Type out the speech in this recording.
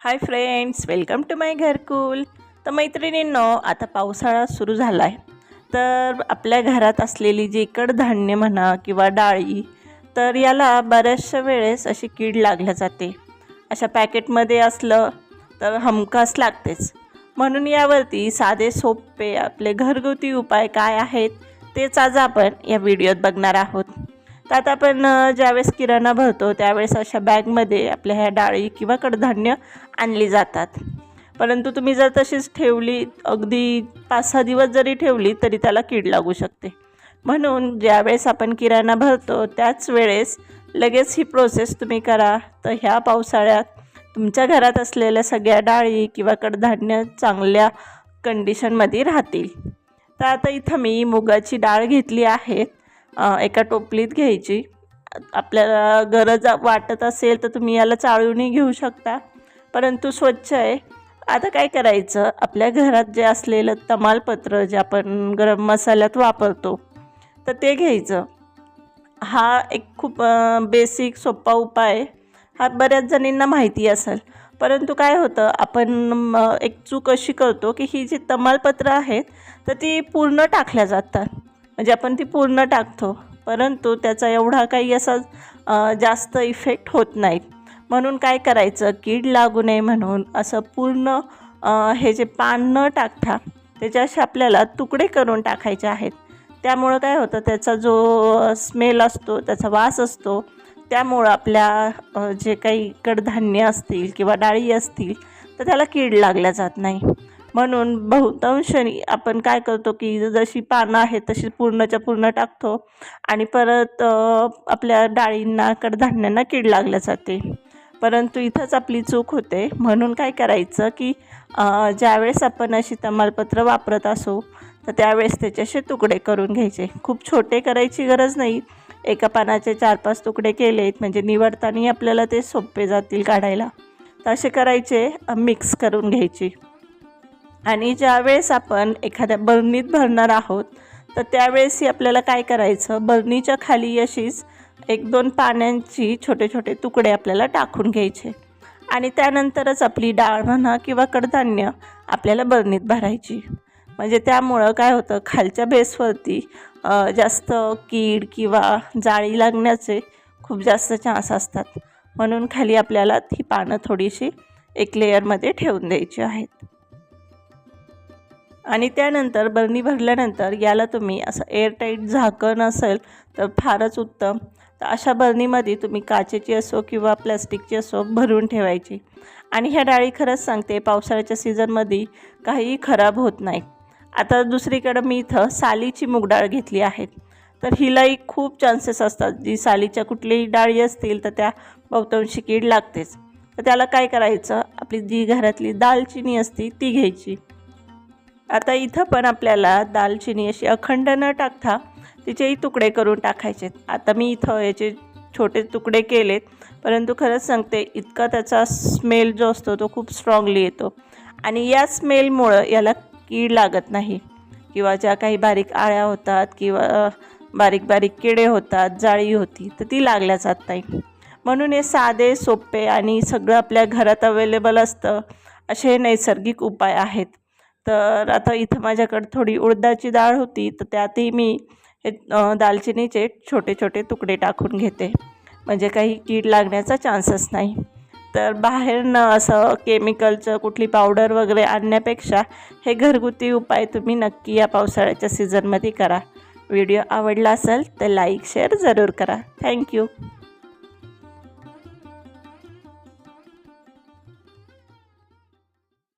Hi friends welcome to my Gharkul. तर मैत्रिणींनो आता पावसाळा सुरू झाला आहे तर आपल्या घरात असलेली जी कडधान्य म्हणा किंवा डाळी तर याला बऱ्याचशा वेळेस अशी कीड लागल्या जाते. अशा पॅकेटमध्ये असलं तर हमखास लागतेच. म्हणून यावरती साधे सोपे आपले घरगुती उपाय काय आहेत तेच आज आपण या व्हिडिओत बघणार आहोत. तर आता आपण ज्यावेळेस किराणा भरतो त्यावेळेस अशा बॅगमध्ये आपल्या ह्या डाळी किंवा कडधान्य आणली जातात. परंतु तुम्ही जर तशीच ठेवली अगदी पाच सहा दिवस जरी ठेवली तरी त्याला कीड लागू शकते. म्हणून ज्यावेळेस आपण किराणा भरतो त्याच वेळेस लगेच ही प्रोसेस तुम्ही करा. तर ह्या पावसाळ्यात तुमच्या घरात असलेल्या सगळ्या डाळी किंवा कडधान्य चांगल्या कंडिशनमध्ये राहतील. तर आता इथं मी मुगाची डाळ घेतली आहे. एका टोपलीत घ्यायची. आपल्याला गरज वाटत असेल तर तुम्ही याला चाळूनही घेऊ शकता. परंतु स्वच्छ आहे. आता काय करायचं? आपल्या घरात जे असलेलं तमालपत्र जे आपण गरम मसाल्यात वापरतो तर ते घ्यायचं. हा एक खूप बेसिक सोपा उपाय आहे. हा बऱ्याच जणींना माहिती असेल. परंतु काय होतं? आपण एक चूक अशी करतो की ही जी तमालपत्र आहेत तर ती पूर्ण टाकल्या जातात. म्हणजे आपण ती पूर्ण टाकतो. परंतु त्याचा एवढा काही असा जास्त इफेक्ट होत नाही. म्हणून काय करायचं? कीड लागू नये म्हणून असं पूर्ण हे जे पान न टाकता त्याच्या असे आपल्याला तुकडे करून टाकायचे आहेत. त्यामुळं काय होतं? त्याचा जो स्मेल असतो त्याचा वास असतो त्यामुळं आपल्या जे काही कडधान्य असतील किंवा डाळी असतील तर त्याला कीड लागल्या जात नाही. म्हणून बहुतांशनी आपण काय करतो की जशी पानं आहेत तशी पूर्णच्या पूर्ण टाकतो आणि परत आपल्या डाळींना कडधान्यांना कीड लागल्या जाते. परंतु इथंच आपली चूक होते. म्हणून काय करायचं की ज्यावेळेस आपण अशी तमालपत्र वापरत असू तर त्यावेळेस त्याचे असे तुकडे करून घ्यायचे. खूप छोटे करायची गरज नाही. एका पानाचे चार पाच तुकडे केलेत म्हणजे निवडतानाही आपल्याला ते सोपे जातील काढायला. तर असे करायचे मिक्स करून घ्यायची. आणि ज्यावेळेस आपण एखाद्या बरणीत भरणार आहोत तर त्यावेळेसही आपल्याला काय करायचं? बरणीच्या खाली अशीच एक दोन पाण्यांची छोटे छोटे तुकडे आपल्याला टाकून घ्यायचे. आणि त्यानंतरच आपली डाळ म्हणा किंवा कडधान्य आपल्याला बरणीत भरायची. म्हणजे त्यामुळं काय होतं? खालच्या बेसवरती जास्त कीड किंवा जाळी लागण्याचे खूप जास्त चान्स असतात. म्हणून खाली आपल्याला ही पानं थोडीशी एक लेअरमध्ये ठेवून द्यायची आहेत. आणि त्यानंतर बरणी भरल्यानंतर याला तुम्ही असं एअरटाईट झाकण असेल तर फारच उत्तम. तर अशा बरणीमध्ये तुम्ही काचेची असो किंवा प्लॅस्टिकची असो भरून ठेवायची. आणि ह्या डाळी खरंच सांगते पावसाळ्याच्या सीझनमध्ये काहीही खराब होत नाही. आता दुसरीकडं मी इथं सालीची मूगडाळ घेतली आहेत. तर हिलाही खूप चान्सेस असतात. जी सालीच्या कुठल्याही डाळी असतील तर त्या बहुतांशी कीड लागतेच. तर त्याला काय करायचं? आपली जी घरातली दालचिनी असती ती घ्यायची. आता इथं पण आपल्याला दालचिनी अशी अखंड न टाकता तिचेही तुकडे करून टाकायचे आता मी इथं याचे छोटे तुकडे केलेत परंतु खरंच सांगते इतका त्याचा स्मेल जो असतो तो खूप स्ट्रॉंगली येतो. आणि या स्मेलमुळं याला कीड लागत नाही. किंवा ज्या काही बारीक आळ्या होतात किंवा बारीक बारीक किडे होतात जाळी होती तर ती लागल्या जात नाही. म्हणून हे साधे सोपे आणि सगळं आपल्या घरात अवेलेबल असतं असे हे नैसर्गिक उपाय आहेत. तर आता इथं माझ्याकडे थोडी उडदाची डाळ होती तर त्यातही मी हे दालचिनीचे छोटे छोटे तुकडे टाकून घेते. म्हणजे काही कीड लागण्याचा चान्सच नाही. तर बाहेरनं असं केमिकलचं कुठली पावडर वगैरे आणण्यापेक्षा हे घरगुती उपाय तुम्ही नक्की या पावसाळ्याच्या सीझनमध्ये करा. व्हिडिओ आवडला असेल तर लाईक शेअर जरूर करा. थँक्यू